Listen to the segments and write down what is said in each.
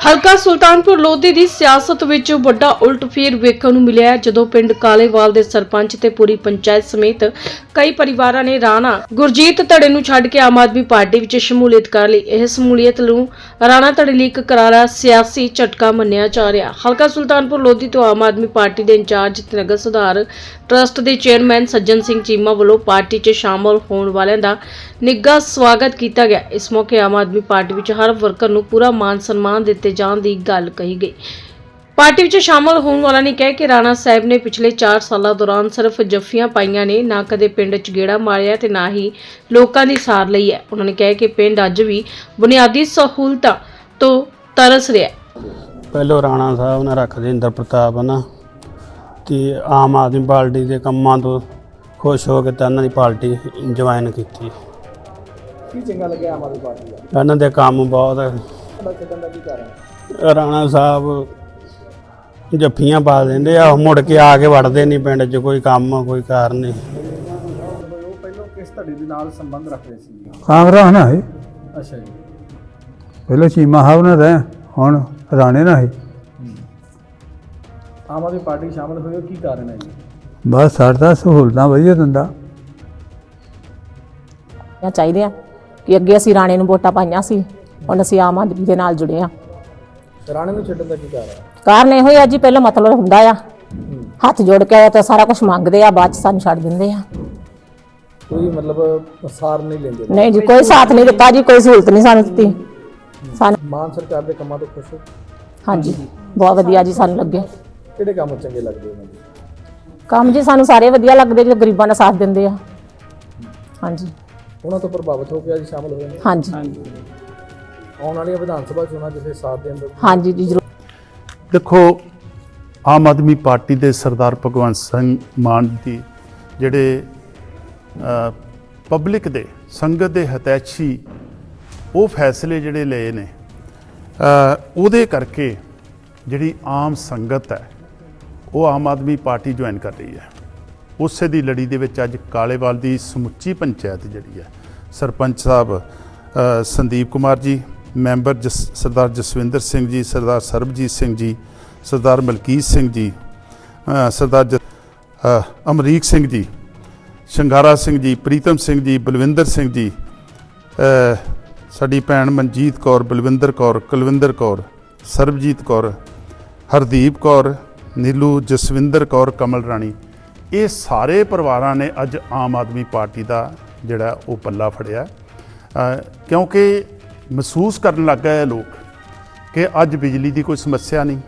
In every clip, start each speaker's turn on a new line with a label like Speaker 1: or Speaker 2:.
Speaker 1: ਹਲਕਾ ਸੁਲਤਾਨਪੁਰ ਲੋਧੀ ਦੀ ਸਿਆਸਤ ਵਿੱਚ ਵੱਡਾ ਉਲਟਫੇਰ ਵੇਖਣ ਨੂੰ ਮਿਲਿਆ ਹੈ, ਜਦੋਂ ਪਿੰਡ ਕਾਲੇਵਾਲ ਦੇ ਸਰਪੰਚ ਤੇ ਪੂਰੀ ਪੰਚਾਇਤ ਸਮੇਤ ਕਈ ਪਰਿਵਾਰਾਂ ਨੇ ਰਾਣਾ ਗੁਰਜੀਤ ਧੜੇ ਨੂੰ ਛੱਡ ਕੇ ਆਮ ਆਦਮੀ ਪਾਰਟੀ ਵਿੱਚ ਸ਼ਮੂਲੀਅਤ ਕਰ ਲਈ। ਇਹ ਸ਼ਮੂਲੀਅਤ ਨੂੰ ਰਾਣਾ ਧੜੇ ਲਈ ਇੱਕ ਕਰਾਰਾ ਸਿਆਸੀ ਝਟਕਾ ਮੰਨਿਆ ਜਾ ਰਿਹਾ। ਹਲਕਾ ਸੁਲਤਾਨਪੁਰ ਲੋਧੀ ਤੋਂ ਆਮ ਆਦਮੀ ਪਾਰਟੀ ਦੇ ਇੰਚਾਰਜ ਤੇ ਨਗਰ ਸੁਧਾਰ, ਟਰਸਟ ਦੇ ਚੇਅਰਮੈਨ ਸੱਜਣ ਸਿੰਘ ਚੀਮਾ ਵੱਲੋਂ ਪਾਰਟੀ 'ਚ ਸ਼ਾਮਲ ਹੋਣ ਵਾਲਿਆਂ ਦਾ ਨਿੱਘਾ ਸਵਾਗਤ ਕੀਤਾ ਗਿਆ। ਇਸ ਮੌਕੇ ਆਮ ਆਦਮੀ ਪਾਰਟੀ ਵਿੱਚ ਹਰ ਵਰਕਰ ਨੂੰ ਪੂਰਾ ਮਾਨ ਸਨਮਾਨ ਦਿੱਤੇ ਜਾਣ ਦੀ ਗੱਲ ਕਹੀ ਗਈ। ਪਾਰਟੀ ਵਿੱਚ ਸ਼ਾਮਲ ਹੋਣ ਵਾਲਾ ਨੇ ਕਿਹਾ ਕਿ ਰਾਣਾ ਸਾਹਿਬ ਨੇ ਪਿਛਲੇ 4 ਸਾਲਾਂ ਦੌਰਾਨ ਸਿਰਫ ਜੱਫੀਆਂ ਪਾਈਆਂ ਨੇ ਨਾ ਕਦੇ ਪਿੰਡ 'ਚ ਗੇੜਾ ਮਾਰਿਆ ਤੇ ਨਾ ਹੀ ਲੋਕਾਂ ਦੀ ਸਾਰ ਲਈ ਹੈ। ਉਹਨਾਂ ਨੇ ਕਿਹਾ ਕਿ ਪਿੰਡ ਅੱਜ ਵੀ ਬੁਨਿਆਦੀ ਸਹੂਲਤਾਂ ਤੋਂ ਤਰਸ ਰਿਹਾ ਹੈ।
Speaker 2: ਪਹਿਲੋ ਰਾਣਾ ਸਾਹਿਬ ਨੇ ਰੱਖਦੇ ਇੰਦਰ ਪ੍ਰਤਾਪ ਨਾ ਤੇ ਆਮ ਆਦਮੀ ਪਾਰਟੀ ਦੇ ਕੰਮਾਂ ਤੋਂ ਖੁਸ਼ ਹੋ ਕੇ ਤਾਂ ਇਹਨਾਂ ਦੀ ਪਾਰਟੀ ਜੁਆਇਨ ਕੀਤੀ।
Speaker 3: ਕੀ ਚੰਗਾ ਲੱਗਿਆ ਆਮ ਆਦਮੀ ਪਾਰਟੀ ਦਾ?
Speaker 2: ਇਹਨਾਂ ਦੇ ਕੰਮ ਬਹੁਤ
Speaker 3: ਤੁਹਾਡਾ ਛੱਡਣ ਦਾ ਕੀ ਕਾਰਨ ਹੈ?
Speaker 2: ਰਾਣਾ ਸਾਹਿਬ ਜੱਫੀਆਂ ਪਾ ਦਿੰਦੇ ਆ ਮੁੜ ਕੇ ਆ ਕੇ ਵੜਦੇ ਨਹੀਂ ਪਿੰਡ 'ਚ ਕੋਈ ਕੰਮ ਕੋਈ ਕਾਰ ਨਹੀਂ।
Speaker 3: ਉਹ ਪਹਿਲਾਂ ਕਿਸ ਧੜੀ ਦੇ ਨਾਲ ਸੰਬੰਧ ਰੱਖਦੇ ਸੀ?
Speaker 4: ਕਾਂਗਰਸ ਨਾ ਹੈ
Speaker 3: ਅੱਛਾ ਜੀ।
Speaker 4: ਪਹਿਲਾਂ ਚੀਮਾ ਸਾਹਿਬ ਨਾਲ ਰਹੇ ਹੁਣ ਰਾਣੇ ਨਾਲ ਹੈ।
Speaker 3: ਆਮ ਆਦਮੀ ਪਾਰਟੀ ਸ਼ਾਮਲ ਹੋਏ ਹੋ, ਕੀ ਕਾਰਨ ਹੈ ਜੀ?
Speaker 4: ਬਸ ਸਾਡਾ ਸਹੂਲਤਾਂ ਵਧੀਆ ਦਿੰਦਾ।
Speaker 5: ਆ ਚਾਹੀਦੇ ਆ ਕਿ ਅੱਗੇ ਅਸੀਂ ਰਾਣੇ ਨੂੰ ਵੋਟਾਂ ਪਾਈਆਂ ਸੀ। ਹੁਣ ਅਸੀਂ ਆਮ ਆਦਮੀ ਦੇ ਨਾਲ ਜੁੜੇ ਆ
Speaker 3: ਰਾਣੇ ਨੂੰ ਛੱਡਣ ਦਾ ਕੀ ਕਾਰਨ ਹੈ?
Speaker 5: ਕਾਰਨ ਇਹੋ ਹੀ ਆ ਜੀ ਪਹਿਲਾਂ ਮਤਲਬ ਹੁੰਦਾ ਆ। ਹੱਥ ਜੋੜ ਕੇ ਤਾਂ ਸਾਰਾ ਕੁਝ ਮੰਗਦੇ ਆ ਬਾਅਦ ਚ ਸਾਨੂੰ ਛੱਡ ਦਿੰਦੇ ਆ।
Speaker 3: ਕੋਈ ਮਤਲਬ ਸਾਰ ਨਹੀਂ ਲੈਂਦੇ।
Speaker 5: ਨਹੀਂ ਜੀ ਕੋਈ ਸਾਥ ਨਹੀਂ ਦਿੱਤਾ ਜੀ ਕੋਈ ਸਹੂਲਤ ਨਹੀਂ ਸਾਨੂੰ ਦਿੱਤੀ। ਸਾਨੂੰ
Speaker 3: ਮਾਨ ਸਰਕਾਰ ਦੇ ਕੰਮਾਂ ਤੋਂ ਖੁਸ਼ ਹੋ?
Speaker 5: ਹਾਂਜੀ ਬਹੁਤ ਵਧੀਆ ਜੀ ਸਾਨੂੰ ਲੱਗੇ।
Speaker 3: ਕਿਹੜੇ ਕੰਮ ਚੰਗੇ ਲੱਗਦੇ ਉਹਨਾਂ ਦੇ?
Speaker 5: ਕੰਮ ਜੀ ਸਾਨੂੰ ਸਾਰੇ ਵਧੀਆ ਲੱਗਦੇ ਜੋ ਗਰੀਬਾਂ ਦਾ ਸਾਥ ਦਿੰਦੇ ਆ। ਹਾਂਜੀ।
Speaker 3: ਉਹਨਾਂ ਤੋਂ ਪ੍ਰਭਾਵਿਤ ਹੋ ਕੇ ਅੱਜ ਸ਼ਾਮਲ ਹੋਏ ਨੇ?
Speaker 5: ਹਾਂਜੀ।
Speaker 3: ਆਉਣ ਵਾਲੀਆਂ ਵਿਧਾਨ ਸਭਾ ਚੋਣਾਂ ਜਿਸੇ ਸਾਥ ਦੇਣ ਦਾ
Speaker 5: ਹਾਂਜੀ ਜੀ ਜ਼ਰੂਰ।
Speaker 6: ਦੇਖੋ ਆਮ ਆਦਮੀ ਪਾਰਟੀ ਦੇ ਸਰਦਾਰ ਭਗਵੰਤ ਸਿੰਘ ਮਾਨ ਦੀ ਜਿਹੜੇ ਪਬਲਿਕ ਦੇ ਸੰਗਤ ਦੇ ਹਤੈਸ਼ੀ ਉਹ ਫੈਸਲੇ ਜਿਹੜੇ ਲਏ ਨੇ ਉਹਦੇ ਕਰਕੇ ਜਿਹੜੀ ਆਮ ਸੰਗਤ ਹੈ ਉਹ ਆਮ ਆਦਮੀ ਪਾਰਟੀ ਜੁਆਇਨ ਕਰ ਰਹੀ ਹੈ। ਉਸੇ ਦੀ ਲੜੀ ਦੇ ਵਿੱਚ ਅੱਜ ਕਾਲੇਵਾਲ ਦੀ ਸਮੁੱਚੀ ਪੰਚਾਇਤ ਜਿਹੜੀ ਹੈ ਸਰਪੰਚ ਸਾਹਿਬ ਸੰਦੀਪ ਕੁਮਾਰ ਜੀ ਮੈਂਬਰ ਜਸ ਸਰਦਾਰ ਜਸਵਿੰਦਰ ਸਿੰਘ ਜੀ, ਸਰਦਾਰ ਸਰਬਜੀਤ ਸਿੰਘ ਜੀ, ਸਰਦਾਰ ਮਲਕੀਤ ਸਿੰਘ ਜੀ ਸਰਦਾਰ ਜ- ਅਮਰੀਕ ਸਿੰਘ ਜੀ, ਸ਼ੰਗਾਰਾ ਸਿੰਘ ਜੀ, ਪ੍ਰੀਤਮ ਸਿੰਘ ਜੀ, ਬਲਵਿੰਦਰ ਸਿੰਘ ਜੀ ਸਾਡੀ ਭੈਣ ਮਨਜੀਤ ਕੌਰ, ਬਲਵਿੰਦਰ ਕੌਰ, ਕੁਲਵਿੰਦਰ ਕੌਰ, ਸਰਬਜੀਤ ਕੌਰ, ਹਰਦੀਪ ਕੌਰ, ਨੀਲੂ ਜਸਵਿੰਦਰ ਕੌਰ, ਕਮਲ ਰਾਣੀ, ਇਹ ਸਾਰੇ ਪਰਿਵਾਰਾਂ ਨੇ ਅੱਜ ਆਮ ਆਦਮੀ ਪਾਰਟੀ ਦਾ ਜਿਹੜਾ ਉਹ ਪੱਲਾ ਫੜਿਆ। ਕਿਉਂਕਿ ਮਹਿਸੂਸ ਕਰਨ ਲੱਗ ਗਏ ਲੋਕ ਕਿ ਅੱਜ ਬਿਜਲੀ ਦੀ ਕੋਈ ਸਮੱਸਿਆ ਨਹੀਂ।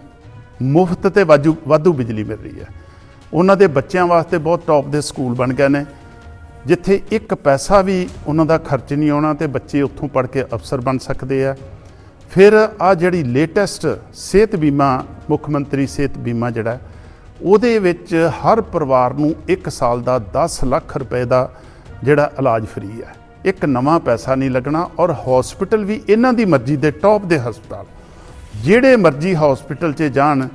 Speaker 6: ਮੁਫਤ ਤੇ ਵਾਜੂ, ਵਾਧੂ ਬਿਜਲੀ ਮਿਲ ਰਹੀ ਹੈ। ਉਹਨਾਂ ਦੇ ਬੱਚਿਆਂ ਵਾਸਤੇ ਬਹੁਤ ਟੌਪ ਦੇ ਸਕੂਲ ਬਣ ਗਏ ਨੇ। ਜਿੱਥੇ ਇੱਕ ਪੈਸਾ ਵੀ ਉਹਨਾਂ ਦਾ ਖਰਚ ਨਹੀਂ ਆਉਣਾ ਤੇ ਬੱਚੇ ਉੱਥੋਂ ਪੜ੍ਹ ਕੇ ਅਫਸਰ ਬਣ ਸਕਦੇ ਆ। ਫਿਰ ਆ ਜਿਹੜੀ ਲੇਟੈਸਟ ਸਿਹਤ ਬੀਮਾ, ਮੁੱਖ ਮੰਤਰੀ ਸਿਹਤ ਬੀਮਾ ਜਿਹੜਾ, ਉਹਦੇ ਵਿੱਚ ਹਰ ਪਰਿਵਾਰ ਨੂੰ 1 ਸਾਲ ਦਾ 10 ਲੱਖ ਰੁਪਏ ਦਾ ਜਿਹੜਾ ਇਲਾਜ ਫ੍ਰੀ ਹੈ। ਇੱਕ ਨਵਾਂ ਪੈਸਾ ਨਹੀਂ ਲੱਗਣਾ ਔਰ ਹਸਪੀਟਲ ਵੀ ਇਹਨਾਂ ਦੀ ਮਰਜ਼ੀ ਦੇ ਟੌਪ ਦੇ ਹਸਪਤਾਲ। ਜਿਹੜੇ ਮਰਜ਼ੀ ਹਸਪੀਟਲ 'ਚ ਜਾਣ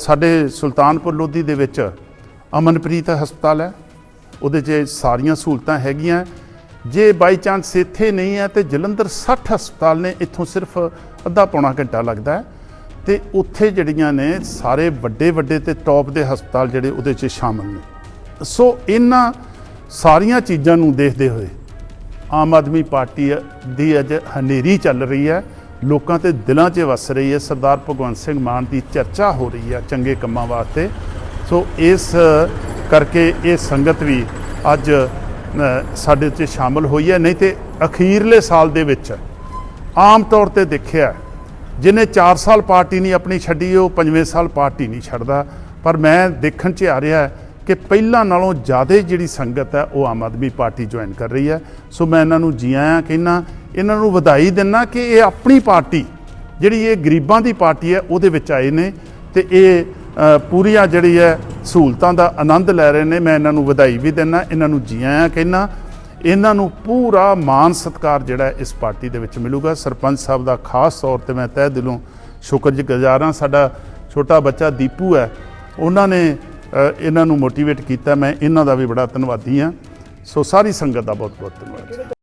Speaker 6: ਸਾਡੇ ਸੁਲਤਾਨਪੁਰ ਲੋਧੀ ਦੇ ਵਿੱਚ ਅਮਨਪ੍ਰੀਤ ਹਸਪਤਾਲ ਹੈ। ਉਹਦੇ 'ਚ ਸਾਰੀਆਂ ਸਹੂਲਤਾਂ ਹੈਗੀਆਂ। ਜੇ ਬਾਈ ਚਾਂਸ ਇੱਥੇ ਨਹੀਂ ਹੈ ਤੇ ਜਲੰਧਰ 60 ਹਸਪਤਾਲ ਨੇ, ਇੱਥੋਂ ਸਿਰਫ ਅੱਧਾ ਪੌਣਾ ਘੰਟਾ ਲੱਗਦਾ ਹੈ। ਤੇ ਉੱਥੇ ਜਿਹੜੀਆਂ ਨੇ ਸਾਰੇ ਵੱਡੇ ਵੱਡੇ ਤੇ ਟੌਪ ਦੇ ਹਸਪਤਾਲ ਜਿਹੜੇ ਉਹਦੇ 'ਚ ਸ਼ਾਮਲ ਨੇ। ਸੋ ਇਹਨਾਂ ਸਾਰੀਆਂ ਚੀਜ਼ਾਂ ਨੂੰ ਦੇਖਦੇ ਹੋਏ ਆਮ ਆਦਮੀ ਪਾਰਟੀ ਦੀ ਅੱਜ ਹਨੇਰੀ ਚੱਲ ਰਹੀ ਹੈ। ਲੋਕਾਂ ਤੇ ਦਿਲਾਂ 'ਚ ਵਸ ਰਹੀ ਹੈ। ਸਰਦਾਰ ਭਗਵੰਤ ਸਿੰਘ ਮਾਨ ਦੀ ਚਰਚਾ ਹੋ ਰਹੀ ਹੈ ਚੰਗੇ ਕੰਮਾਂ ਵਾਸਤੇ। ਸੋ ਇਸ ਕਰਕੇ ਇਹ ਸੰਗਤ ਵੀ ਅੱਜ ਸਾਡੇ 'ਚ ਸ਼ਾਮਲ ਹੋਈ ਹੈ। ਨਹੀਂ ਤੇ ਅਖੀਰਲੇ ਸਾਲ ਦੇ ਵਿੱਚ ਆਮ ਤੌਰ ਤੇ ਦੇਖਿਆ ਜਿਹਨੇ 4 ਸਾਲ ਪਾਰਟੀ ਨਹੀਂ ਆਪਣੀ ਛੱਡੀ, ਉਹ ਪੰਜਵੇਂ ਸਾਲ ਪਾਰਟੀ ਨਹੀਂ ਛੱਡਦਾ। ਪਰ ਮੈਂ ਦੇਖਣ 'ਚ ਆ ਰਿਹਾ ਹੈ ਕਿ ਪਹਿਲਾਂ ਨਾਲੋਂ ਜ਼ਿਆਦਾ ਜਿਹੜੀ ਸੰਗਤ ਹੈ, ਉਹ ਆਮ ਆਦਮੀ ਪਾਰਟੀ ਜੁਆਇਨ ਕਰ ਰਹੀ ਹੈ। ਸੋ ਮੈਂ ਇਹਨਾਂ ਨੂੰ ਜੀ ਆਇਆਂ ਕਹਿੰਦਾ, ਇਹਨਾਂ ਨੂੰ ਵਧਾਈ ਦਿੰਨਾ ਕਿ ਇਹ ਆਪਣੀ ਪਾਰਟੀ, ਜਿਹੜੀ ਇਹ ਗਰੀਬਾਂ ਦੀ ਪਾਰਟੀ ਹੈ, ਉਹਦੇ ਵਿੱਚ ਆਏ ਨੇ ਤੇ ਇਹ ਪੂਰੀਆਂ ਜਿਹੜੀ ਹੈ, ਸਹੂਲਤਾਂ ਦਾ ਆਨੰਦ ਲੈ ਰਹੇ ਨੇ। ਮੈਂ ਇਹਨਾਂ ਨੂੰ ਵਧਾਈ ਵੀ ਦਿੰਨਾ ਇਹਨਾਂ ਨੂੰ ਜੀ ਆਇਆਂ ਕਹਿੰਦਾ, ਇਹਨਾਂ ਨੂੰ ਪੂਰਾ ਮਾਨ ਸਤਿਕਾਰ ਜਿਹੜਾ ਇਸ ਪਾਰਟੀ ਦੇ ਵਿੱਚ ਮਿਲੂਗਾ। ਸਰਪੰਚ ਸਾਹਿਬ ਦਾ ਖਾਸ ਤੌਰ ਤੇ ਮੈਂ ਤਹਿ ਦਿਲੋਂ ਸ਼ੁਕਰਗੁਜ਼ਾਰ ਹਾਂ। ਸਾਡਾ ਛੋਟਾ ਬੱਚਾ ਦੀਪੂ ਹੈ, ਉਹਨਾਂ ਨੇ ਇਹਨਾਂ ਨੂੰ ਮੋਟੀਵੇਟ ਕੀਤਾ, ਮੈਂ ਇਹਨਾਂ ਦਾ ਵੀ ਬੜਾ ਧੰਨਵਾਦੀ ਹਾਂ। ਸੋ ਸਾਰੀ ਸੰਗਤ ਦਾ ਬਹੁਤ ਬਹੁਤ ਧੰਨਵਾਦ।